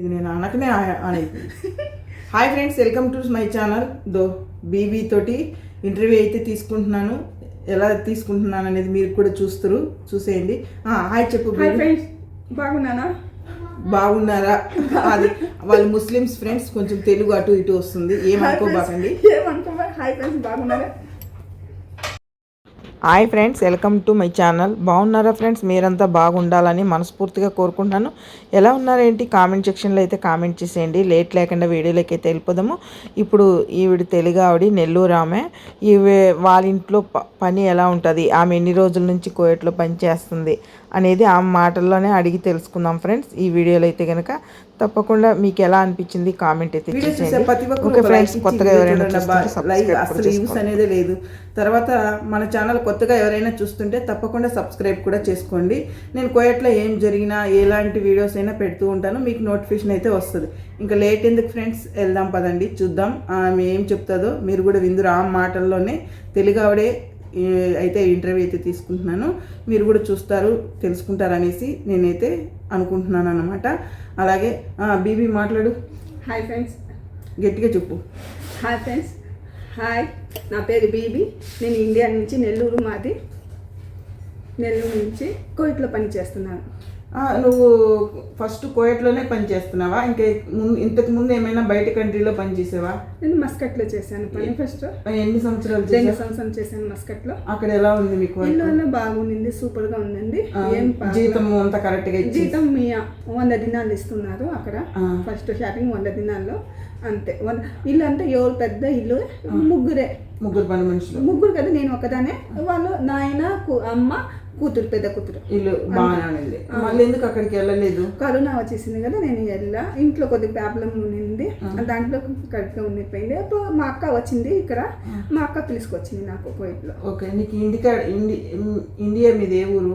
ఇది నేను అనకనే అనేది. Hi friends welcome to my channel. దో బీబీ తోటి ఇంటర్వ్యూ అయితే తీసుకుంటున్నాను. ఎలా తీసుకుంటున్నాను అనేది మీరు కూడా చూస్తారు చూసేయండి. హాయ్ చెప్పు హాయ్. ఫ్రెండ్స్ బాగున్నానా బాగున్నారా? అది వాళ్ళు ముస్లిమ్స్ ఫ్రెండ్స్ కొంచెం తెలుగు అటు ఇటు వస్తుంది. ఏమనుకోబాకండి. ఏమనుకోబా హాయ్ ఫ్రెండ్స్ బాగున్నారా? Hi friends welcome to my channel. బాగున్నారా ఫ్రెండ్స్? మీరంతా బాగుండాలని మనస్ఫూర్తిగా కోరుకుంటున్నాను. ఎలా ఉన్నారేంటి? కామెంట్ సెక్షన్లో అయితే కామెంట్ చేసేయండి. లేట్ లేకుండా వీడియోలోకి అయితే వెళ్ళిపోదాము. ఇప్పుడు ఈవిడ తెలుగు ఆవిడ నెల్లూరు ఆమె. ఈమె వాళ్ళ ఇంట్లో ప- పని ఎలా ఉంటుంది? ఆమె ఎన్ని రోజుల నుంచి కోయట్లో పని చేస్తుంది అనేది ఆమె మాటల్లోనే అడిగి తెలుసుకుందాం ఫ్రెండ్స్. ఈ వీడియోలో అయితే కనుక తప్పకుండా మీకు ఎలా అనిపించింది కామెంట్ అయితే. ఓకే ఫ్రెండ్స్ కొత్తగా ఎవరైనా అసలు యూస్. అనేదే లేదు. తర్వాత మన ఛానల్ కొత్తగా ఎవరైనా చూస్తుంటే తప్పకుండా సబ్స్క్రైబ్ కూడా చేసుకోండి. నేను కోయట్లో ఏం జరిగినా ఎలాంటి వీడియోస్ అయినా పెడుతూ ఉంటాను. మీకు నోటిఫికేషన్ అయితే వస్తుంది. ఇంకా లేట్ ఎందుకు ఫ్రెండ్స్ వెళ్దాం పదండి చూద్దాం. ఆమె ఏం చెప్తుందో మీరు కూడా విందురు. ఆ మాటల్లోనే తెలుగు ఆవిడే అయితే ఇంటర్వ్యూ అయితే తీసుకుంటున్నాను మీరు కూడా చూస్తారు తెలుసుకుంటారు అనేసి నేనైతే అనుకుంటున్నాను అనమాట అలాగే బీబీ మాట్లాడు. హాయ్ ఫ్రెండ్స్ గట్టిగా చెప్పు. హాయ్ ఫ్రెండ్స్ హాయ్ నా పేరు బీబీ. నేను ఇండియా నుంచి నెల్లూరు మాది. నెల్లూరు నుంచి కోయిట్లో పని చేస్తున్నాను. ఆ, నువ్వు ఫస్ట్ కోయట్లోనే పని చేస్తున్నావా? ఇంకా ముందు ఇంతకు ముందు ఏమైనా బయట కంట్రీలో పని చేసావా? నేను మస్కట్లో చేశాను పని ఫస్ట్ ఎన్ని సంవత్సరాలు రెండు చేసావు సంవత్సరం చేశాను మస్కట్లో. అక్కడ ఎలా ఉంది మీకు? ఇల్లు అన్న బాగుంది సూపర్గా ఉందండి. ఏం జీతం అంతా కరెక్ట్గా ఇచ్చి జీతం మీ వంద దినాలు ఇస్తున్నారు అక్కడ. ఫస్ట్ షాపింగ్ వంద దినాల్లో. అంతే. ఇల్లు అంటే ఎవరు పెద్ద ఇల్లు? ముగ్గురే. ముగ్గురు పని మనుషులు. ముగ్గురు కదా నేను ఒకదానే వాళ్ళు నాయన అమ్మ కూతురు పెద్ద కూతురు. ఇల్లు బాగానే మళ్ళీ ఎందుకు అక్కడికి వెళ్ళలేదు? కరోనా వచ్చేసింది కదా నేను వెళ్ళా. ఇంట్లో కొద్ది ప్రాబ్లం ఉండింది. దాంట్లో కరెక్ట్గా ఉండిపోయింది. అప్పుడు మా అక్క వచ్చింది ఇక్కడ. మా అక్క పిలుచుకొచ్చింది నాకు కోయిట్లో ఓకే నీకు ఇండికా ఇండి ఇండియా మీద ఏ ఊరు?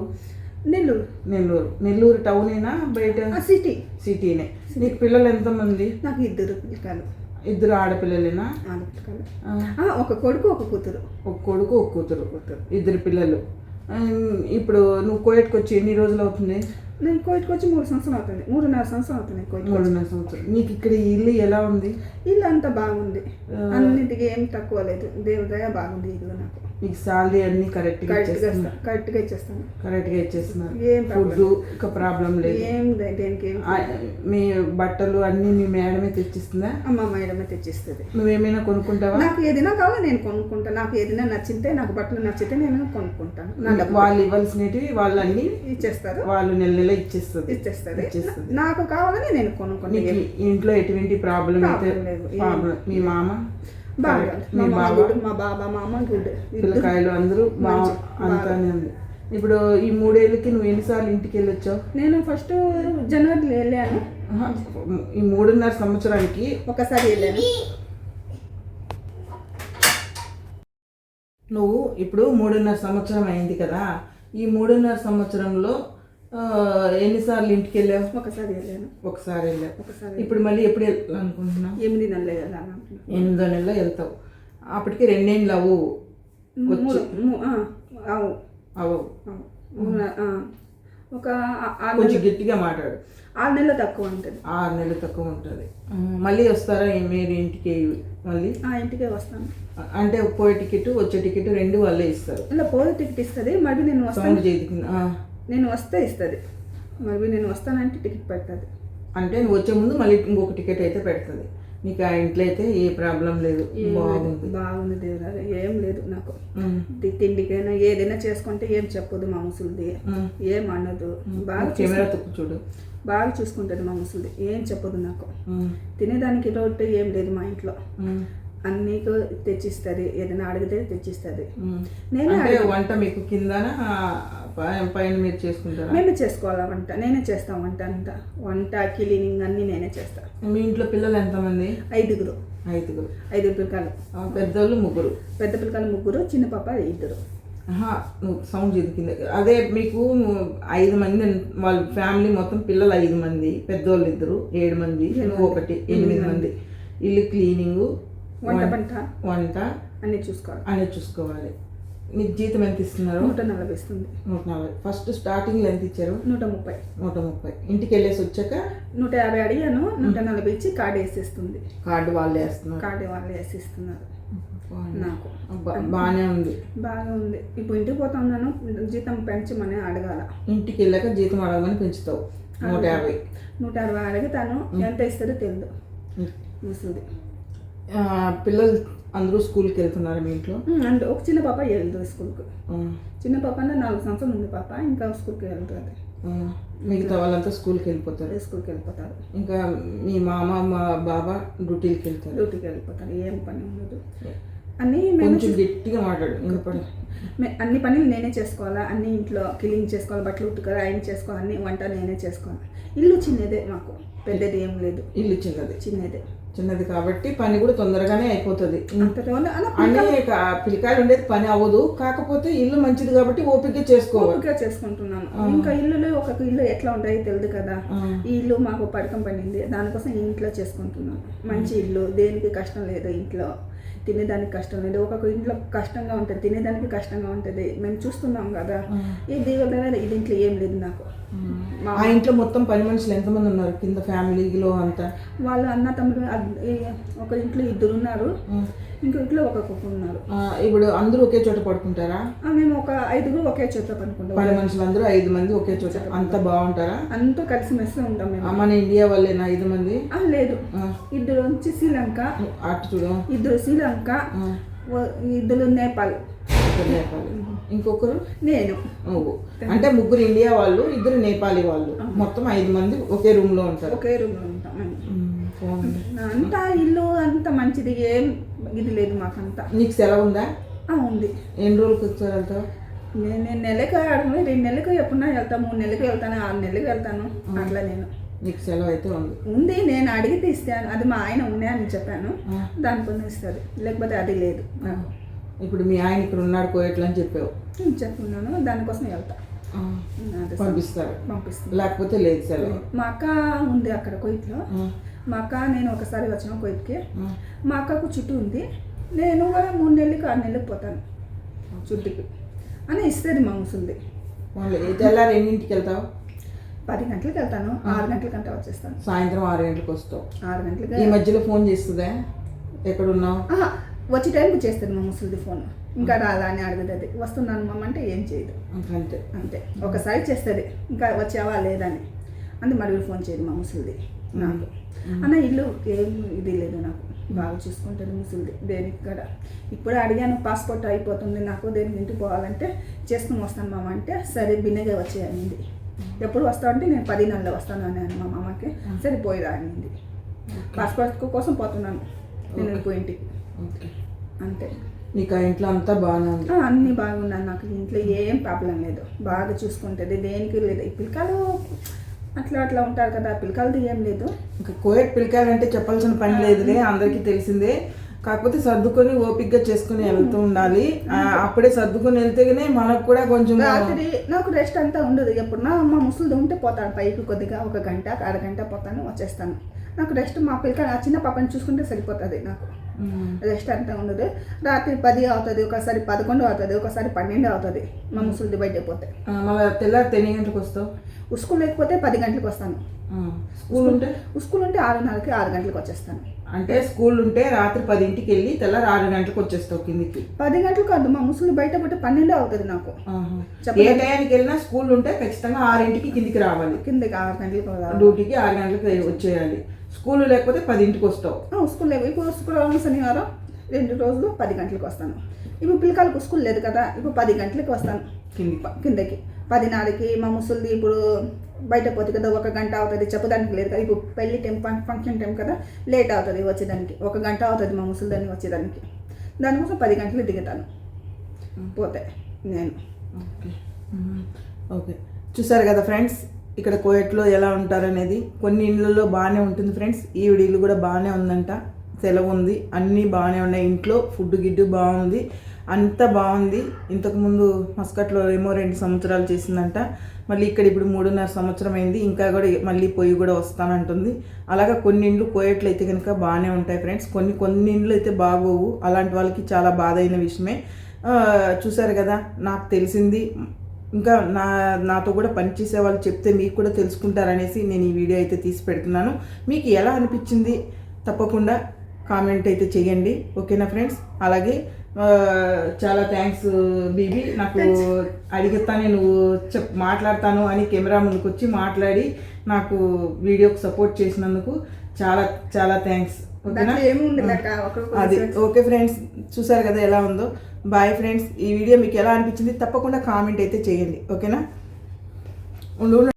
నెల్లూరు. నెల్లూరు. నెల్లూరు టౌనేనా బయట? సిటీ సిటీనే నీకు పిల్లలు ఎంతమంది? నాకు ఇద్దరు పిల్లకాయలు ఇద్దరు ఆడపిల్లలేనా? ఆడపిల్లకాయలు ఆ, ఆ, ఒక కొడుకు ఒక కూతురు. ఒక కొడుకు ఒక కూతురు. ఇద్దరు పిల్లలు. ఇప్పుడు నువ్వు కోయట్కి వచ్చి ఎన్ని రోజులు అవుతుంది? నేను కోయిట్కి వచ్చి మూడు సంవత్సరం అవుతుంది. మూడున్నర సంవత్సరం అవుతుంది కోయిట్ మూడున్నర సంవత్సరం నీకు ఇక్కడ ఇల్లు ఎలా ఉంది? ఇల్లు అంతా బాగుంది అన్నిటికీ ఏం తక్కువ లేదు. దేవుడి దయ బాగుంది ఇల్లు నాకు. నీకు శాలరీ అన్ని కరెక్ట్గా కరెక్ట్గా ఇచ్చేస్తాను. కరెక్ట్గా ఇచ్చేస్తున్నారు. ఏం ఫుడ్ ఒక ప్రాబ్లం లేదు. ఏం దేనికి మీ బట్టలు అన్నీ మీ మేడమే తెచ్చిస్తుందా? అమ్మ మేడమే తెచ్చిస్తుంది. నువ్వేమైనా కొనుక్కుంటావా? నాకు ఏదైనా కావాలో నేను కొనుక్కుంటాను నాకు ఏదైనా నచ్చితే నాకు బట్టలు నచ్చితే నేను కొనుక్కుంటాను. వాళ్ళు ఇవ్వాల్సినవి వాళ్ళు అన్ని ఇచ్చేస్తారు. వాళ్ళు నెల నెల ఇచ్చేస్తుంది. ఇచ్చేస్తుంది. ఇచ్చేస్తుంది. నాకు కావాలని నేను కొనుక్కుంటాను నీకు ఇంట్లో ఎటువంటి ప్రాబ్లం అయితే మీ మామ? బాగా. మీ మా మామ బావ గుడ్ మా బాబా మామ గుడ్ పిల్లకాయలు అందరూ ఉంది. ఇప్పుడు ఈ మూడేళ్ళకి నువ్వు ఎన్నిసార్లు ఇంటికి వెళ్ళొచ్చావు? నేను ఫస్ట్ జనవరిలో వెళ్ళాను. ఈ మూడున్నర సంవత్సరానికి ఒకసారి వెళ్ళాను. నువ్వు ఇప్పుడు మూడున్నర సంవత్సరం అయింది కదా. ఈ మూడున్నర సంవత్సరంలో ఎన్నిసార్లు ఇంటికి వెళ్ళావు? ఒకసారి వెళ్ళాను. ఒకసారి వెళ్ళావు. ఒకసారి ఇప్పుడు మళ్ళీ ఎప్పుడు వెళ్ళాలనుకుంటున్నావు ఎనిమిది నెలలు వెళ్ళాను అనుకుంటున్నాను. ఎనిమిదో నెలలో వెళ్తావు. అప్పటికి రెండేళ్ళు అవు అవు. ఆ. ఒక కొంచెం గట్టిగా మాట్లాడు. ఆరు నెలలు తక్కువ ఉంటుంది. ఆరు నెలలు తక్కువ ఉంటుంది. మళ్ళీ వస్తారా? మీరు ఇంటికి మళ్ళీ? ఆ ఇంటికే వస్తాను. అంటే పోయే టికెట్ వచ్చే టికెట్ రెండు వాళ్ళే ఇస్తారు. ఇలా పోతే టికెట్ ఇస్తుంది మరి నేను వస్తాను. నేను వస్తే ఇస్తుంది. మరి నేను వస్తానంటే టికెట్ పెడుతుంది. అంటే నువ్వు వచ్చే ముందు మళ్ళీ ఇంకొక టికెట్ అయితే పెడుతుంది. నీకు ఆ ఇంట్లో అయితే ఏ ప్రాబ్లం లేదు. బాగుంది. బాగుంది దేవుడా. ఏం లేదు నాకు. తిండికైనా ఏదైనా చేసుకుంటే ఏం చెప్పదు మా ముసలిది. ఏం అనదు. బాగా కెమెరా తప్పు చూడు. బాగా చూసుకుంటుంది మా ముసలిది. ఏం చెప్పదు నాకు. తినేదానికి లోటు ఏం లేదు మా ఇంట్లో. అన్నీ తెచ్చిస్తుంది. ఏదైనా అడిగితే తెచ్చిస్తుంది. నేనే వంట మీకు కిందన పై- పైన మీరు చేసుకుంటారా? మేమే చేసుకోవాలా వంట? నేనే చేస్తాం వంట అంతా. వంట క్లీనింగ్ అన్నీ నేనే చేస్తాను మీ ఇంట్లో పిల్లలు ఎంతమంది? ఐదుగురు. ఐదుగురు. ఐదుగురు పిల్లకాయలు పెద్దోళ్ళు ముగ్గురు. పెద్ద పిల్లకాయలు ముగ్గురు చిన్న పాప ఇద్దరు. సౌండ్ చెదికింది అదే మీకు ఐదు మంది వాళ్ళ ఫ్యామిలీ మొత్తం పిల్లలు ఐదు మంది పెద్దోళ్ళు ఇద్దరు ఏడు మంది ఒకటి ఎనిమిది మంది. ఇల్లు క్లీనింగ్ వంట పంట వంట అన్నీ చూసుకోవాలి. అనేది చూసుకోవాలి. మీకు జీతం ఎంత ఇస్తున్నారు? నూట నలభై ఇస్తుంది. నూట నలభై. ఫస్ట్ స్టార్టింగ్లో ఎంత ఇచ్చారు? నూట ముప్పై. నూట ముప్పై. ఇంటికి వెళ్ళేసి వచ్చాక? నూట యాభై అడిగాను నూట నలభై ఇచ్చి కార్డు వేసేస్తుంది. కార్డు వాళ్ళు వేస్తున్నారు. కార్డు వాళ్ళు వేసిస్తున్నారు. నాకు. బాగానే ఉంది. బాగా ఉంది. ఇప్పుడు ఇంటికి పోతా ఉన్నాను జీతం పెంచమని అడగాల. ఇంటికి వెళ్ళాక జీతం అడగమని పెంచుతావు. నూట యాభై. నూట అరవై అడుగుతాను ఎంత ఇస్తుందో తెలియదు ముసలిది పిల్లలు అందరూ స్కూల్కి వెళ్తున్నారు మీ ఇంట్లో? అంటే ఒక చిన్న పాప వెళ్తుంది స్కూల్కి. చిన్న పాప అంటే నాలుగు సంవత్సరాలు ఉంది పాప ఇంకా స్కూల్కి వెళ్తుంది మిగతా వాళ్ళంతా స్కూల్కి వెళ్ళిపోతారు? స్కూల్కి వెళ్ళిపోతారు. ఇంకా మీ మామ మా బాబా డ్యూటీకి వెళ్తారు? డ్యూటీకి వెళ్ళిపోతారు ఏం పని ఉండదు. అన్నీ మేము కొంచెం గట్టిగా మాట్లాడు ఇంకా అన్ని పనులు నేనే చేసుకోవాలా? అన్ని ఇంట్లో క్లీన్ చేసుకోవాలి బట్టలు ఉట్టుకోవాలి ఆయన చేసుకోవాలి అన్ని వంట నేనే చేసుకోవాలి. ఇల్లు చిన్నదే మాకు పెద్దది ఏం లేదు. ఇల్లు చిన్నది. చిన్నదే. చిన్నది కాబట్టి పని కూడా తొందరగానే అయిపోతుంది. అన్ని పిలికాయలు ఉండేది పని అవ్వదు. కాకపోతే ఇల్లు మంచిది కాబట్టి ఓపిక చేసుకోవాలి. ఓపిక చేసుకుంటున్నాను. ఇంకా ఇల్లులో ఒక ఇల్లు ఎట్లా ఉంటాయో తెలియదు కదా. ఈ ఇల్లు మాకు పడకం పడింది. దానికోసం ఇంట్లో చేసుకుంటున్నాను. మంచి ఇల్లు దేనికి కష్టం లేదు ఇంట్లో. తినేదానికి కష్టం లేదు. ఒక్కొక్క ఇంట్లో కష్టంగా ఉంటుంది తినేదానికి కష్టంగా ఉంటుంది. మేము చూస్తున్నాం కదా. ఈ దీవెన ఇది ఇంట్లో ఏం లేదు నాకు. ఆ ఇంట్లో మొత్తం పని మనుషులు ఎంతమంది ఉన్నారు? కింద ఫ్యామిలీలో అంతా? వాళ్ళు అన్న తమ్ముడు ఒక ఇంట్లో ఇద్దరు ఉన్నారు. ఇంకో ఇంట్లో ఒక కుక్క ఉన్నారు. ఇప్పుడు అందరూ ఒకే చోట పడుకుంటారా? మేము ఒక ఐదుగురు ఒకే చోట పనుకుంటాం పని మనుషులు అందరూ ఐదు మంది ఒకే చోట. అంత బాగుంటారా? అంతా కలిసి మెస్సి ఉంటాం మేము. మన ఇండియా వాళ్ళేనా ఐదు మంది? ఆ, లేదు. ఇద్దరు వచ్చి శ్రీలంక అటు చూడు. ఇద్దరు శ్రీలంక ఇద్దరు నేపాల్. నేపాలి. ఇంకొకరు? నేను. అంటే ముగ్గురు ఇండియా వాళ్ళు ఇద్దరు నేపాలీ వాళ్ళు. మొత్తం ఐదు మంది ఒకే రూమ్లో ఉంటారు. ఒకే రూమ్లో ఉంటాం మేము. ఉమ్, బాగుంది. అంతా ఇల్లు అంత మంచిది ఏం ఇది లేదు మాకంతా. నీకు సెలవు ఉందా? ఉంది. ఎన్ని రోజులకు ఒకసారి వెళ్తావు? నేను నెలకు ఆడము రెండు నెలలకు ఎప్పుడన్నా వెళ్తాను మూడు నెలలకు వెళ్తాను ఆరు నెలలకు వెళ్తాను అట్లా నేను. నీకు సెలవు అయితే ఉంది. ఉంది నేను అడిగితే ఇస్తాను అది మా ఆయన ఉన్నాయని చెప్పాను. దానికొని ఇస్తుంది. లేకపోతే అది లేదు. ఇప్పుడు మీ ఆయన ఇక్కడ ఉన్నాడు కోయట్లు అని చెప్పావు. నేను చెప్పున్నాను. దానికోసం వెళ్తా. పంపిస్తారు. లేకపోతే లేదు సెలవు. మా అక్క ఉంది అక్కడ కొయిట్లో మా అక్క నేను ఒకసారి వచ్చిన కొయిట్కి మా అక్కకు చుట్టూ ఉంది. నేను కూడా మూడు నెలలకు ఆరు నెలలకు పోతాను. చుట్టుకి. అని ఇస్తుంది మా ముసుంది వాళ్ళు తెల్లారి ఎన్నింటికి వెళ్తావు? పది గంటలకు వెళ్తాను ఆరు గంటలకంటే వచ్చేస్తాను. సాయంత్రం ఆరు గంటలకు వస్తావు. ఆరు ఈ గంటలకి మధ్యలో ఫోన్ చేస్తుందా? ఎక్కడున్నావు? ఆహా, వచ్చే టైంకి చేస్తుంది మా ముసలిది ఫోన్. ఇంకా రాలా అని అడుగుతుంది. వస్తున్నాను మమ్మ అంటే ఏం చేయదు. అంతే. అంతే. ఒకసారి చేస్తుంది. ఇంకా వచ్చావా లేదని. అందు మరి ఫోన్ చేయదు మా ముసలిది నాకు. అన్న ఇల్లు ఏం ఇది లేదు నాకు. బాగా చూసుకుంటుంది ముసలిది. దేనికి కూడా. ఇప్పుడు అడిగాను పాస్పోర్ట్ అయిపోతుంది నాకు దేనికి ఇంటికి పోవాలంటే చేసుకుని వస్తాను మామ అంటే సరే బిన్నగా వచ్చేయనింది ఎప్పుడు వస్తావు అంటే నేను పది నెలలు వస్తాను అని మా మామకి సరే పోయిరా అనింది. పాస్పోర్ట్ కోసం పోతున్నాను. నేను వెళ్ళిపోయి ఇంటికి. ఓకే అంతే. నీకు ఆ ఇంట్లో అంతా బాగానే ఉంది. ఆ, అన్నీ బాగున్నాయి నాకు. ఇంట్లో ఏం ప్రాబ్లం లేదు. బాగా చూసుకుంటుంది. దేనికి లేదు. ఈ పిల్లకాయలు అట్లా అట్లా ఉంటారు కదా. పిల్లకాయలది ఏం లేదు. ఇంకా కోయట్ పిలకాలంటే చెప్పాల్సిన పని లేదులే. అందరికీ తెలిసిందే. కాకపోతే సర్దుకొని ఓపిక్గా చేసుకుని వెళ్తూ ఉండాలి. అప్పుడే సర్దుకొని వెళ్తేనే మనకు కూడా కొంచెం రాత్రి నాకు రెస్ట్ అంతా ఉండదు. ఎప్పుడన్నా మా ముసలిది ఉంటే పోతాను. పైకి కొద్దిగా ఒక గంట అరగంట పోతాను వచ్చేస్తాను. నాకు రెస్ట్ మా పిల్లకాయ ఆ చిన్న పాపని చూసుకుంటే సరిపోతుంది నాకు. రెస్ట్ అంతా ఉండదు. రాత్రి పది అవుతుంది ఒకసారి పదకొండు అవుతుంది ఒకసారి పన్నెండు అవుతుంది. మా ముసలిది బయట పోతే. మళ్ళీ తెల్లారి ఎన్ని గంటలకు వస్తావు? స్కూల్ లేకపోతే పది గంటలకు వస్తాను. స్కూల్ ఉంటే? స్కూల్ ఉంటే ఆరున్నరకి ఆరు గంటలకు వచ్చేస్తాను. అంటే స్కూల్ ఉంటే రాత్రి పదింటికి వెళ్ళి తెల్లారి ఆరు గంటలకు వచ్చేస్తావు కిందికి. పది గంటలకు కాదు మా ముసలి బయట పడితే పన్నెండు అవుతుంది నాకు. ఏ టయానికి వెళ్ళినా స్కూల్ ఉంటే ఖచ్చితంగా ఆరింటికి కిందికి రావాలి. కిందకి ఆరు గంటలకు. డ్యూటీకి ఆరు గంటలకు వచ్చేయాలి. స్కూల్ లేకపోతే పదింటికి వస్తావు. స్కూల్ లేవు ఇప్పుడు శుక్రవారం శనివారం రెండు రోజులు పది గంటలకు వస్తాను. ఇప్పుడు పిల్లకాయలకు స్కూల్ లేదు కదా ఇప్పుడు పది గంటలకు వస్తాను. కిందికి. ప- కిందకి పదిన్నరకి మా ముసలిది ఇప్పుడు బయట పోతుంది కదా ఒక గంట అవుతుంది. చెప్పడానికి లేదు కదా. ఇప్పుడు పెళ్ళి టైం ఫంక్షన్ టైం కదా లేట్ అవుతుంది వచ్చేదానికి. ఒక గంట అవుతుంది మా ముసలిదాన్ని వచ్చేదానికి. దానికోసం పది గంటలకు దిగుతాను. పోతే నేను. ఓకే. చూసారు కదా ఫ్రెండ్స్ ఇక్కడ కోయట్లో ఎలా ఉంటారనేది. కొన్ని ఇళ్ళల్లో బాగానే ఉంటుంది ఫ్రెండ్స్. ఈవిడ ఇల్లు కూడా బాగానే ఉందంట. సెలవు ఉంది. అన్నీ బాగానే ఉన్నాయి. ఇంట్లో ఫుడ్ గిడ్డు బాగుంది. అంత బాగుంది. ఇంతకుముందు మస్కట్లో ఏమో రెండు సంవత్సరాలు చేసిందంట. మళ్ళీ ఇక్కడ ఇప్పుడు మూడున్నర సంవత్సరం అయింది. ఇంకా కూడా మళ్ళీ పొయ్యి కూడా వస్తానంటుంది. అలాగా కొన్ని ఇండ్లు పోయేట్లయితే అయితే కనుక బాగానే ఉంటాయి ఫ్రెండ్స్. కొన్ని కొన్ని ఇండ్లు అయితే బాగోవు. అలాంటి వాళ్ళకి చాలా బాధ అయిన విషయమే చూశారు చూసారు కదా నాకు తెలిసింది. ఇంకా నా నాతో కూడా పనిచేసే వాళ్ళు చెప్తే మీకు కూడా తెలుసుకుంటారనేసి నేను ఈ వీడియో అయితే తీసి పెడుతున్నాను. మీకు ఎలా అనిపించింది? తప్పకుండా కామెంట్ అయితే చేయండి. ఓకేనా ఫ్రెండ్స్? అలాగే చాలా థ్యాంక్స్ బీబీ. నాకు అడిగితానే నువ్వు చెప్ మాట్లాడతాను అని కెమెరా ముందుకు వచ్చి మాట్లాడి నాకు వీడియోకి సపోర్ట్ చేసినందుకు చాలా చాలా థ్యాంక్స్ అది ఓకే ఫ్రెండ్స్ చూసారు కదా ఎలా ఉందో? బాయ్ ఫ్రెండ్స్ ఈ వీడియో మీకు ఎలా అనిపించింది? తప్పకుండా కామెంట్ అయితే చేయండి. ఓకేనా.